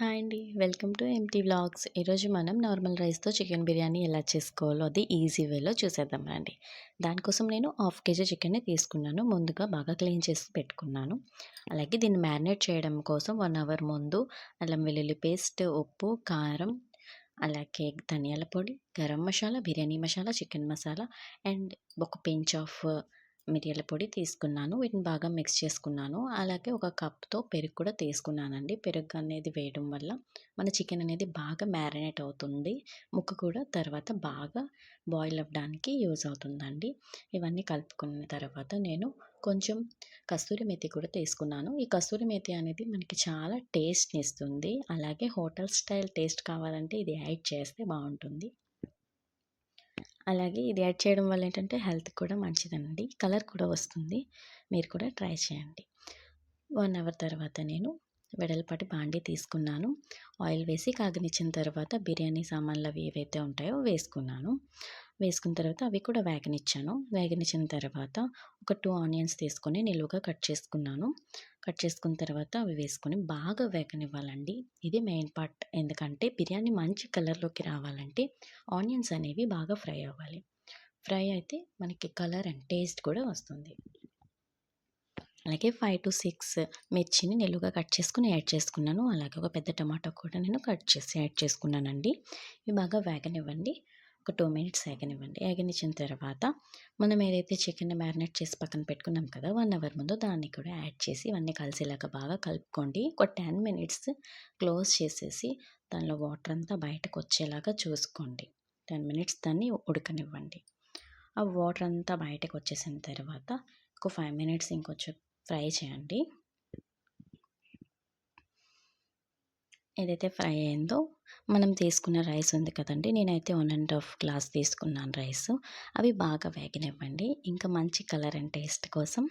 Hi అండి. Welcome to M వ్లాగ్స్. Vlogs మనం నార్మల్ రైస్తో చికెన్ బిర్యానీ ఎలా చేసుకోవాలో అది ఈజీ వేలో చూసేద్దాం రండి. దానికోసం నేను హాఫ్ కేజీ చికెన్ని తీసుకున్నాను. ముందుగా బాగా క్లీన్ చేసి పెట్టుకున్నాను. అలాగే దీన్ని మ్యారినేట్ చేయడం కోసం వన్ అవర్ ముందు అల్లం వెల్లుల్లి పేస్ట్ ఉప్పు కారం అలాగే ధనియాల పొడి గరం మసాలా బిర్యానీ మసాలా చికెన్ మసాలా అండ్ ఒక పించ్ ఆఫ్ మిరియాల పొడి తీసుకున్నాను. వీటిని బాగా మిక్స్ చేసుకున్నాను. అలాగే ఒక కప్తో పెరుగు కూడా తీసుకున్నానండి. పెరుగు అనేది వేయడం వల్ల మన చికెన్ అనేది బాగా మ్యారినేట్ అవుతుంది. ముక్క కూడా తర్వాత బాగా బాయిల్ అవ్వడానికి యూజ్ అవుతుందండి. ఇవన్నీ కలుపుకున్న తర్వాత నేను కొంచెం కస్తూరి మెతి కూడా తీసుకున్నాను. ఈ కస్తూరి మెతి అనేది మనకి చాలా టేస్ట్ని ఇస్తుంది. అలాగే హోటల్ స్టైల్ టేస్ట్ కావాలంటే ఇది యాడ్ చేస్తే బాగుంటుంది. అలాగే ఇది యాడ్ చేయడం వల్ల ఏంటంటే హెల్త్ కూడా మంచిదండి కలర్ కూడా వస్తుంది. మీరు కూడా ట్రై చేయండి. వన్ అవర్ తర్వాత నేను వెడల్పాటి బాండీ తీసుకున్నాను. ఆయిల్ వేసి కాగనిచ్చిన తర్వాత బిర్యానీ సామాన్లు అవి ఏవైతే ఉంటాయో వేసుకున్నాను. వేసుకున్న తర్వాత అవి కూడా వేగనిచ్చాను. వేగనిచ్చిన తర్వాత ఒక టూ ఆనియన్స్ తీసుకొని నిలువుగా కట్ చేసుకున్నాను. కట్ చేసుకున్న తర్వాత అవి వేసుకొని బాగా వేగనివ్వాలండి. ఇది మెయిన్ పార్ట్. ఎందుకంటే బిర్యానీ మంచి కలర్లోకి రావాలంటే ఆనియన్స్ అనేవి బాగా ఫ్రై అవ్వాలి. ఫ్రై అయితే మనకి కలర్ అండ్ టేస్ట్ కూడా వస్తుంది. అలాగే ఫైవ్ టు సిక్స్ మిర్చిని నిలువుగా కట్ చేసుకుని యాడ్ చేసుకున్నాను. అలాగే ఒక పెద్ద టమాటో కూడా నేను కట్ చేసి యాడ్ చేసుకున్నానండి. ఇవి బాగా వేగనివ్వండి. ఒక టూ మినిట్స్ ఎగనివ్వండి ఎగనిచ్చిన తర్వాత మనం ఏదైతే చికెన్ మ్యారినేట్ చేసి పక్కన పెట్టుకున్నాం కదా వన్ అవర్ ముందు దాన్ని కూడా యాడ్ చేసి ఇవన్నీ కలిసేలాగా బాగా కలుపుకోండి. ఒక టెన్ మినిట్స్ క్లోజ్ చేసేసి దానిలో వాటర్ అంతా బయటకు వచ్చేలాగా చూసుకోండి. టెన్ మినిట్స్ దాన్ని ఉడకనివ్వండి. ఆ వాటర్ అంతా బయటకు వచ్చేసిన తర్వాత ఒక ఫైవ్ మినిట్స్ ఇంకొంచెం ఫ్రై చేయండి. ఏదైతే ఫ్రై అయిందో మనం తీసుకున్న రైస్ ఉంది కదండి నేనైతే వన్ అండ్ హాఫ్ గ్లాస్ తీసుకున్నాను రైస్. అవి బాగా వేగనివ్వండి. ఇంకా మంచి కలర్ అండ్ టేస్ట్ కోసం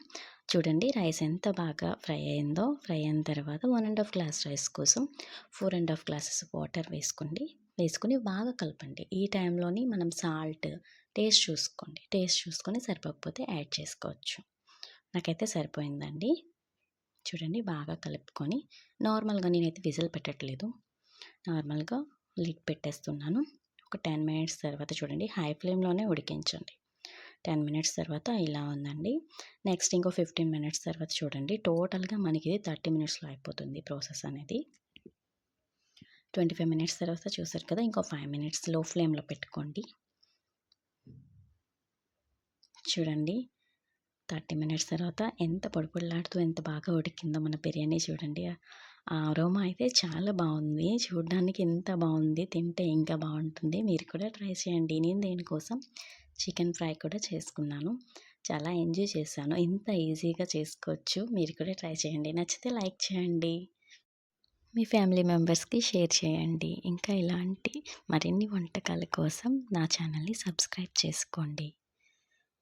చూడండి రైస్ ఎంత బాగా ఫ్రై అయిందో. ఫ్రై అయిన తర్వాత one and half glass rice కోసం four and half glasses water వేసుకోండి. వేసుకొని బాగా కలపండి. ఈ టైంలోని మనం సాల్ట్ టేస్ట్ చూసుకోండి. టేస్ట్ చూసుకొని సరిపోకపోతే యాడ్ చేసుకోవచ్చు. నాకైతే సరిపోయిందండి. చూడండి బాగా కలుపుకొని నార్మల్గా నేనైతే విజిల్ పెట్టట్లేదు. నార్మల్గా లిడ్ పెట్టేస్తున్నాను. ఒక టెన్ మినిట్స్ తర్వాత చూడండి హై ఫ్లేమ్లోనే ఉడికించండి. టెన్ మినిట్స్ తర్వాత ఇలా ఉందండి. నెక్స్ట్ ఇంకో ఫిఫ్టీన్ మినిట్స్ తర్వాత చూడండి టోటల్గా మనకి ఇది థర్టీ మినిట్స్లో అయిపోతుంది ప్రాసెస్ అనేది. ట్వంటీ ఫైవ్ మినిట్స్ తర్వాత చూసారు కదా ఇంకో ఫైవ్ మినిట్స్లో ఫ్లేమ్లో పెట్టుకోండి. చూడండి థర్టీ మినిట్స్ తర్వాత ఎంత పొడిపొడిలాడుతూ ఎంత బాగా ఉడికిందో మన బిర్యానీ చూడండి. ఆ అరోమా అయితే చాలా బాగుంది. చూడడానికి ఎంత బాగుంది. తింటే ఇంకా బాగుంటుంది. మీరు కూడా ట్రై చేయండి. నేను దేనికోసం చికెన్ ఫ్రై కూడా చేసుకున్నాను. చాలా ఎంజాయ్ చేశాను. ఇంత ఈజీగా చేసుకోవచ్చు. మీరు కూడా ట్రై చేయండి. నచ్చితే లైక్ చేయండి. మీ ఫ్యామిలీ మెంబర్స్కి షేర్ చేయండి. ఇంకా ఇలాంటి మరిన్ని వంటకాల కోసం నా ఛానల్ని సబ్స్క్రైబ్ చేసుకోండి.